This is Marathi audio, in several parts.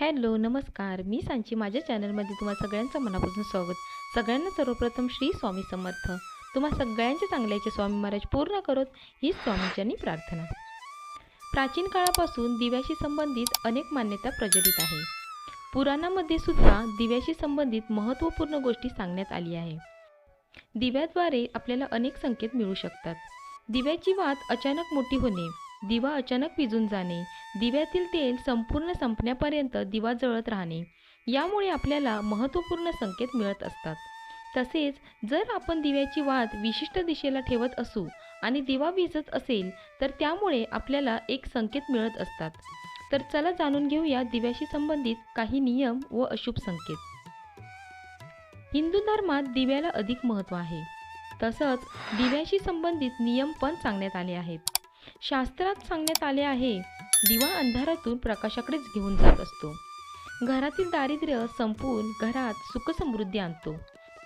हॅलो नमस्कार. मी सांची. माझ्या चॅनलमध्ये तुम्हा सगळ्यांचं मनापासून स्वागत. सगळ्यांना सर्वप्रथम श्री स्वामी समर्थ. तुम्हा सगळ्यांच्या चांगल्याचे स्वामी महाराज पूर्ण करत ही स्वामींच्यानी प्रार्थना. प्राचीन काळापासून दिव्याशी संबंधित अनेक मान्यता प्रचलित आहे. पुराणामध्ये सुद्धा दिव्याशी संबंधित महत्त्वपूर्ण गोष्टी सांगण्यात आली आहे. दिव्याद्वारे आपल्याला अनेक संकेत मिळू शकतात. दिव्याची वात अचानक मोठी होणे दिवा अचानक विजून जाणे. दिव्यातील तेल संपूर्ण संपण्यापर्यंत दिवा जळत राहणे. यामुळे आपल्याला महत्त्वपूर्ण संकेत मिळत असतात. तसेच जर आपण दिव्याची वात विशिष्ट दिशेला ठेवत असू आणि दिवा विजत असेल तर त्यामुळे आपल्याला एक संकेत मिळत असतात. तर चला जाणून घेऊया दिव्याशी संबंधित काही नियम व अशुभ संकेत. हिंदू धर्मात दिव्याला अधिक महत्त्व आहे. तसंच दिव्याशी संबंधित नियम पण सांगण्यात आले आहेत. शास्त्रात सांगण्यात आले आहे दिवा अंधारातून प्रकाशाकडेच घेऊन जात असतो. घरातील दारिद्र्य संपून घरात सुखसमृद्धी आणतो.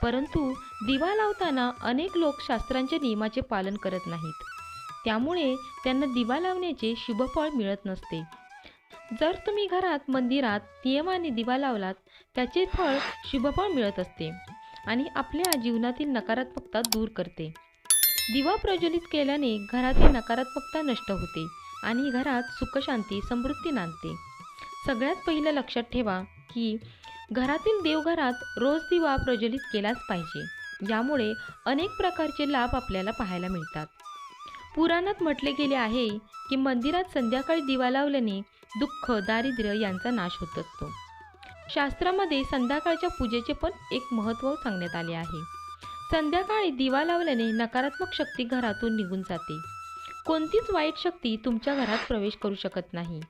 परंतु दिवा लावताना अनेक लोक शास्त्रांच्या नियमाचे पालन करत नाहीत. त्यामुळे त्यांना दिवा लावण्याचे शुभफळ मिळत नसते. जर तुम्ही घरात मंदिरात नियमाने दिवा लावलात त्याचे फळ शुभफळ मिळत असते आणि आपल्या जीवनातील नकारात्मकता दूर करते. दिवा प्रज्वलित केल्याने घरातील नकारात्मकता नष्ट होते आणि घरात सुखशांती समृद्धी नांदते. सगळ्यात पहिलं लक्षात ठेवा की घरातील देवघरात रोज दिवा प्रज्वलित केलाच पाहिजे. यामुळे अनेक प्रकारचे लाभ आपल्याला पाहायला मिळतात. पुराणात म्हटले गेले आहे की मंदिरात संध्याकाळी दिवा लावल्याने दुःख दारिद्र्य यांचा नाश होत असतो. शास्त्रामध्ये संध्याकाळच्या पूजेचे पण एक महत्त्व सांगण्यात आले आहे. संध्याकाळी दिवा लावल्याने नकारात्मक शक्ती घरातून निघून जाते. कोणतीच वाईट शक्ती तुमच्या घरात प्रवेश करू शकत नाही.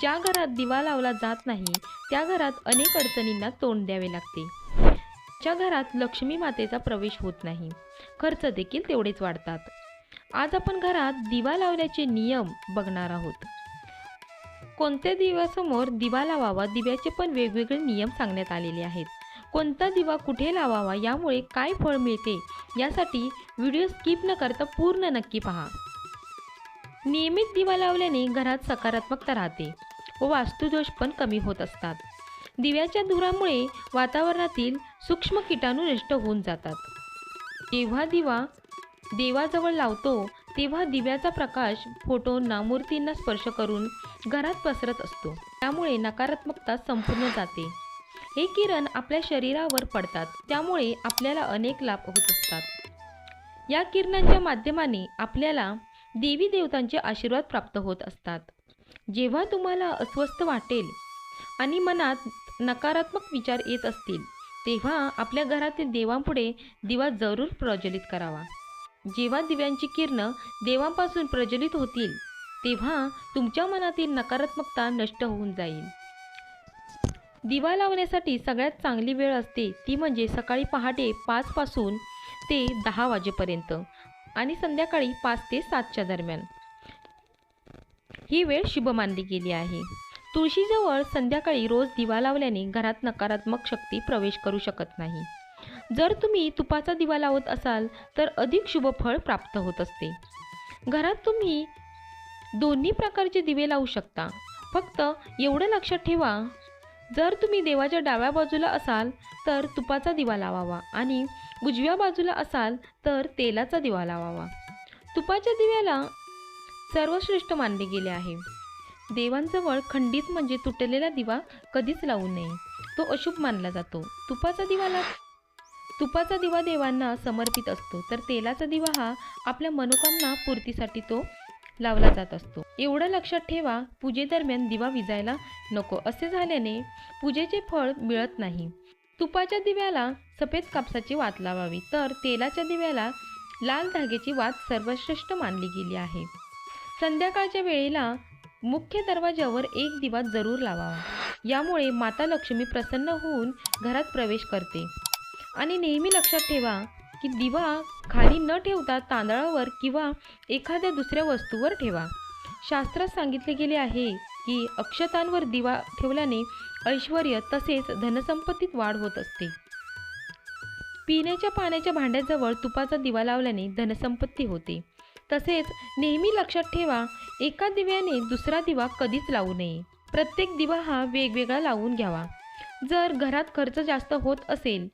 ज्या घरात दिवा लावला जात नाही त्या घरात अनेक अडचणींना तोंड द्यावे लागते. ज्या घरात लक्ष्मी मातेचा प्रवेश होत नाही खर्च देखील तेवढेच वाढतात. आज आपण घरात दिवा लावल्याचे नियम बघणार आहोत. कोणत्या दिव्यासमोर दिवा लावावा दिव्याचे पण वेगवेगळे नियम सांगण्यात आलेले आहेत. कोणता दिवा कुठे लावावा यामुळे काय फळ मिळते यासाठी व्हिडिओ स्किप न करता पूर्ण नक्की पहा. नियमित दिवा लावल्याने घरात सकारात्मकता राहते व वास्तुदोष पण कमी होत असतात. दिव्याच्या धुरामुळे वातावरणातील सूक्ष्म किटाणू नष्ट होऊन जातात. जेव्हा दिवा देवाजवळ लावतो तेव्हा दिव्याचा प्रकाश फोटोंना मूर्तींना स्पर्श करून घरात पसरत असतो. त्यामुळे नकारात्मकता संपूर्ण जाते. हे किरण आपल्या शरीरावर पडतात. त्यामुळे आपल्याला अनेक लाभ होत असतात. या किरणांच्या माध्यमाने आपल्याला देवी देवतांचे आशीर्वाद प्राप्त होत असतात. जेव्हा तुम्हाला अस्वस्थ वाटेल आणि मनात नकारात्मक विचार येत असतील तेव्हा आपल्या घरातील देवांपुढे दिवा जरूर प्रज्वलित करावा. जेव्हा दिव्यांची किरणं देवांपासून प्रज्वलित होतील तेव्हा तुमच्या मनातील नकारात्मकता नष्ट होऊन जाईल. दिवा लावण्यासाठी सगळ्यात चांगली वेळ असते ती म्हणजे सकाळी पहाटे पाचपासून ते दहा वाजेपर्यंत आणि संध्याकाळी पाच ते सातच्या दरम्यान. ही वेळ शुभ मानली गेली आहे. तुळशीजवळ संध्याकाळी रोज दिवा लावल्याने घरात नकारात्मक शक्ती प्रवेश करू शकत नाही. जर तुम्ही तुपाचा दिवा लावत असाल तर अधिक शुभ फळ प्राप्त होत असते. घरात तुम्ही दोन्ही प्रकारचे दिवे लावू शकता. फक्त एवढं लक्षात ठेवा जर तुम्ही देवाच्या डाव्या बाजूला असाल तर तुपाचा दिवा लावावा आणि उजव्या बाजूला असाल तर तेलाचा दिवा लावावा. तुपाच्या दिव्याला सर्वश्रेष्ठ मानले गेले आहे. देवांजवळ खंडित म्हणजे तुटलेला दिवा कधीच लावू नये. तो अशुभ मानला जातो. तुपाचा दिवाला तुपाचा दिवा देवांना समर्पित असतो तर तेलाचा दिवा हा आपल्या मनोकामना पूर्तीसाठी तो लावला जात असतो. एवढं लक्षात ठेवा पूजेदरम्यान दिवा विजायला नको. असे झाल्याने पूजेचे फळ मिळत नाही. तुपाच्या दिव्याला सफेद कापसाची वात लावावी. तर तेलाच्या दिव्याला लाल धाग्याची वात सर्वश्रेष्ठ मानली गेली आहे. संध्याकाळच्या वेळेला मुख्य दरवाजावर एक दिवा जरूर लावावा. यामुळे माता लक्ष्मी प्रसन्न होऊन घरात प्रवेश करते. आणि नेहमी लक्षात ठेवा की दिवा खाली न ठेवता तांदळावर किंवा एखाद्या दुसऱ्या वस्तूवर ठेवा. शास्त्रात सांगितले गेले आहे की अक्षतांवर दिवा ठेवल्याने ऐश्वर तसेच धनसंपत्तीत वाढ होत असते. पिण्याच्या पाण्याच्या भांड्याजवळ तुपाचा दिवा लावल्याने धनसंपत्ती होते. तसेच नेहमी लक्षात ठेवा एका दिव्याने दुसरा दिवा कधीच लावू नये. प्रत्येक दिवा हा वेगवेगळा लावून घ्यावा. जर घरात खर्च जास्त होत असेल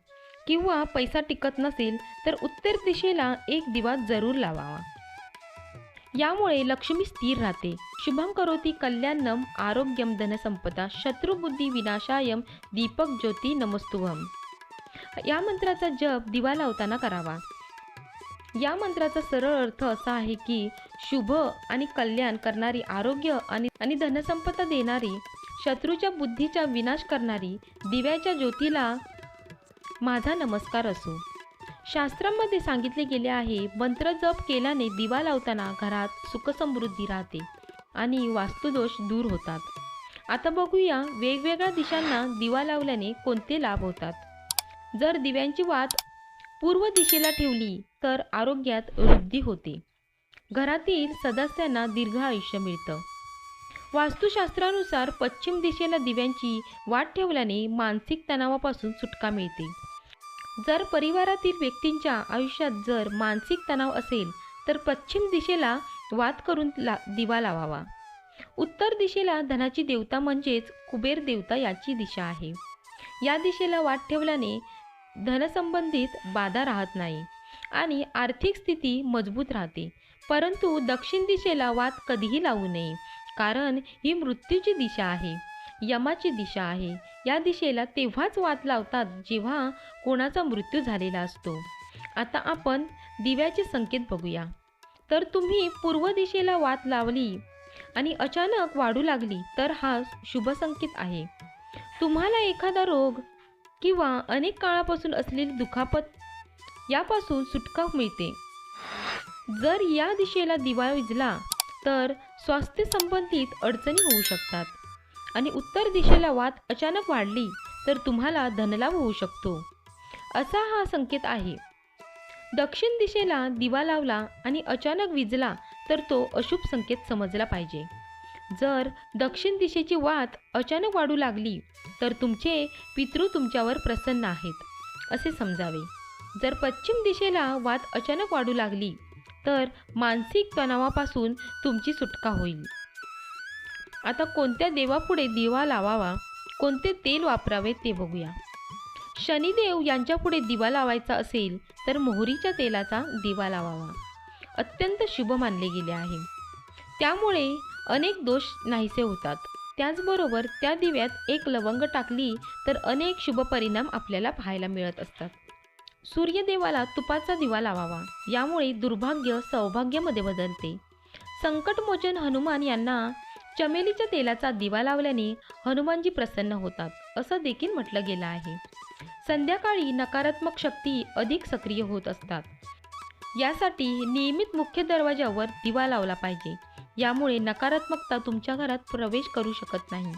किंवा पैसा टिकत नसेल तर उत्तर दिशेला एक दिवा जरूर लावावा. यामुळे लक्ष्मी स्थिर राहते. शुभम करोती कल्याणम आरोग्यम धनसंपदा शत्रुबुद्धी विनाशायम दीपक ज्योती नमस्तुभम. या मंत्राचा जप दिवा लावताना करावा. या मंत्राचा सरळ अर्थ असा आहे की शुभ आणि कल्याण करणारी आरोग्य आणि आणि धनसंपदा देणारी शत्रूच्या बुद्धीचा विनाश करणारी दिव्याच्या ज्योतीला माझा नमस्कार असो. शास्त्रामध्ये सांगितले गेले आहे मंत्र जप केल्याने दिवा लावताना घरात सुखसमृद्धी राहते आणि वास्तुदोष दूर होतात. आता बघूया वेगवेगळ्या दिशांना दिवा लावल्याने कोणते लाभ होतात. जर दिव्यांची वात पूर्व दिशेला ठेवली तर आरोग्यात वृद्धी होते. घरातील सदस्यांना दीर्घ आयुष्य मिळतं. वास्तुशास्त्रानुसार पश्चिम दिशेला दिव्यांची वाट ठेवल्याने मानसिक तणावापासून सुटका मिळते. जर परिवारातील व्यक्तींच्या आयुष्यात जर मानसिक तणाव असेल तर पश्चिम दिशेला वाद करून ला दिवा लावावा. उत्तर दिशेला धनाची देवता म्हणजेच कुबेर देवता याची दिशा आहे. या दिशेला वाद ठेवल्याने धनसंबंधित बाधा राहत नाही आणि आर्थिक स्थिती मजबूत राहते. परंतु दक्षिण दिशेला वाद कधीही लावू नये कारण ही मृत्यूची दिशा आहे यमाची दिशा आहे. या दिशेला तेव्हाच वाद लावतात जेव्हा कोणाचा मृत्यू झालेला असतो. आता आपण दिव्याचे संकेत बघूया. तर तुम्ही पूर्व दिशेला वात लावली आणि अचानक वाढू लागली तर हा शुभ संकेत आहे. तुम्हाला एखादा रोग किंवा अनेक काळापासून असलेली दुखापत यापासून सुटका मिळते. जर या दिशेला दिवा विजला तर स्वास्थ्य संबंधित अडचणी होऊ शकतात. आणि उत्तर दिशेला वात अचानक वाढली तर तुम्हाला धनलाभ होऊ शकतो. असा हा संकेत आहे. दक्षिण दिशेला दिवा लावला आणि अचानक विजला तर तो अशुभ संकेत समजला पाहिजे. जर दक्षिण दिशेची वात अचानक वाढू लागली तर तुमचे पितृ तुमच्यावर प्रसन्न आहेत असे समजावे. जर पश्चिम दिशेला वात अचानक वाढू लागली तर मानसिक तणावापासून तुमची सुटका होईल. आता कोणत्या देवापुढे दिवा लावावा कोणते तेल वापरावे ते बघूया. शनिदेव यांच्यापुढे दिवा लावायचा असेल तर मोहरीच्या तेलाचा दिवा लावावा. अत्यंत शुभ मानले गेले आहे. त्यामुळे अनेक दोष नाहीसे होतात. त्याचबरोबर त्या दिव्यात एक लवंग टाकली तर अनेक शुभ परिणाम आपल्याला पाहायला मिळत असतात. सूर्यदेवाला तुपाचा दिवा लावावा यामुळे दुर्भाग्य सौभाग्यामध्ये बदलते. संकटमोचन हनुमान यांना चमेलीच्या तेलाचा दिवा लावल्याने हनुमानजी प्रसन्न होतात असं देखील म्हटलं गेलं आहे. संध्याकाळी नकारात्मक शक्ती अधिक सक्रिय होत असतात. यासाठी नियमित मुख्य दरवाजावर दिवा लावला पाहिजे. यामुळे नकारात्मकता तुमच्या घरात प्रवेश करू शकत नाही.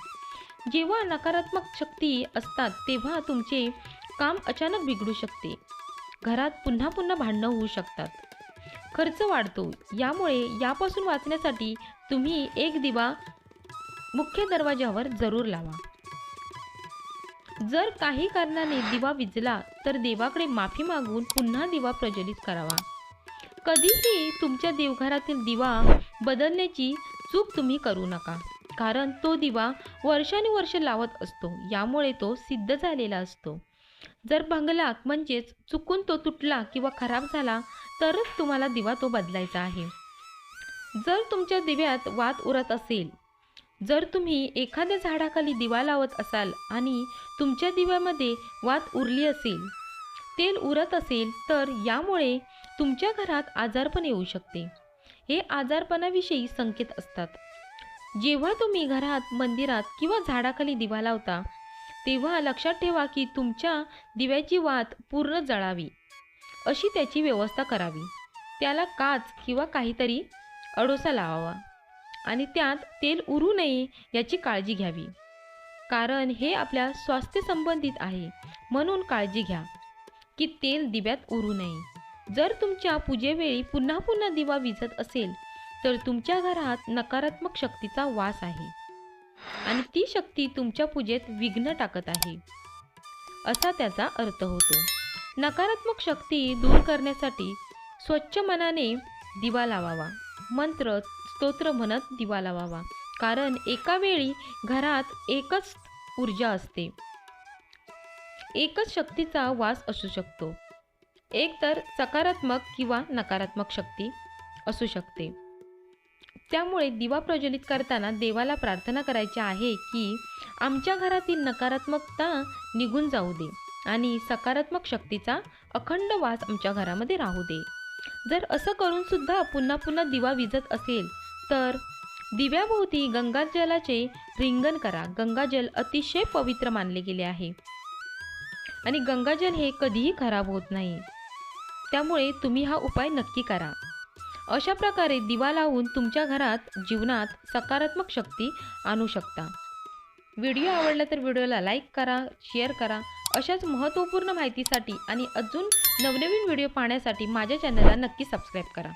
जेव्हा नकारात्मक शक्ती असतात तेव्हा तुमचे काम अचानक बिघडू शकते. घरात पुन्हा पुन्हा भांडणं होऊ शकतात. खर्च वाढतो. यामुळे यापासून वाचण्यासाठी तुम्ही एक दिवा मुख्य दरवाजावर जरूर लावा. जर काही कारणाने दिवा विजला तर देवाकडे माफी मागून पुन्हा दिवा प्रज्वलित करावा. कधीही तुमच्या देवघरातील दिवा बदलण्याची चूक तुम्ही करू नका कारण तो दिवा वर्षानुवर्ष लावत असतो यामुळे तो सिद्ध झालेला असतो. जर भंगला म्हणजेच चुकून तो तुटला किंवा खराब झाला तरच तुम्हाला दिवा तो बदलायचा आहे. जर तुमच्या दिव्यात वात उरत असेल जर तुम्ही एखाद्या झाडाखाली दिवा लावत असाल आणि तुमच्या दिव्यामध्ये वात उरली असेल तेल उरत असेल तर यामुळे तुमच्या घरात आजारपण येऊ शकते. हे आजारपणाविषयी संकेत असतात. जेव्हा तुम्ही घरात मंदिरात किंवा झाडाखाली दिवा लावता तेव्हा लक्षात ठेवा की तुमच्या दिव्याची वात पूर्ण जळावी. अशी त्याची व्यवस्था करावी. त्याला काच किंवा काहीतरी अडोसा लावावा. आणि त्यात तेल उरू नये याची काळजी घ्यावी. कारण हे आपल्या स्वास्थ्य संबंधित आहे म्हणून काळजी घ्या. की तेल दिव्यात उरू नये. जर तुमच्या पूजेवेळी पुन्हा पुन्हा दिवा विझत असेल तर तुमच्या घरात नकारात्मक शक्तीचा वास आहे. आणि ती शक्ती तुमच्या पूजेत विघ्न टाकत आहे. असा त्याचा अर्थ होतो. नकारात्मक शक्ती दूर करण्यासाठी स्वच्छ मनाने दिवा लावावा. मंत्र स्तोत्र म्हणत दिवा लावावा. कारण एका वेळी घरात एकच ऊर्जा असते. एकच शक्तीचा वास असू शकतो. एक तर सकारात्मक किंवा नकारात्मक शक्ती असू शकते. त्यामुळे दिवा प्रज्वलित करताना देवाला प्रार्थना करायची आहे की आमच्या घरातील नकारात्मकता निघून जाऊ दे आणि सकारात्मक शक्तीचा अखंड वास आमच्या घरामध्ये राहू दे. जर असं करून सुद्धा पुन्हा पुन्हा दिवा विजत असेल तर दिव्याभोवती गंगाजलाचे रिंगण करा. गंगाजल अतिशय पवित्र मानले गेले आहे. आणि गंगाजल हे कधीही खराब होत नाही. त्यामुळे तुम्ही हा उपाय नक्की करा. अशा प्रकारे दिवा लावून तुमच्या घरात जीवनात सकारात्मक शक्ती आणू शकता. व्हिडिओ आवडला तर व्हिडिओला लाईक करा शेअर करा. अशाच महत्त्वपूर्ण माहितीसाठी आणि अजून नवनवीन व्हिडिओ पाहण्यासाठी माझ्या चॅनलला नक्की सबस्क्राईब करा.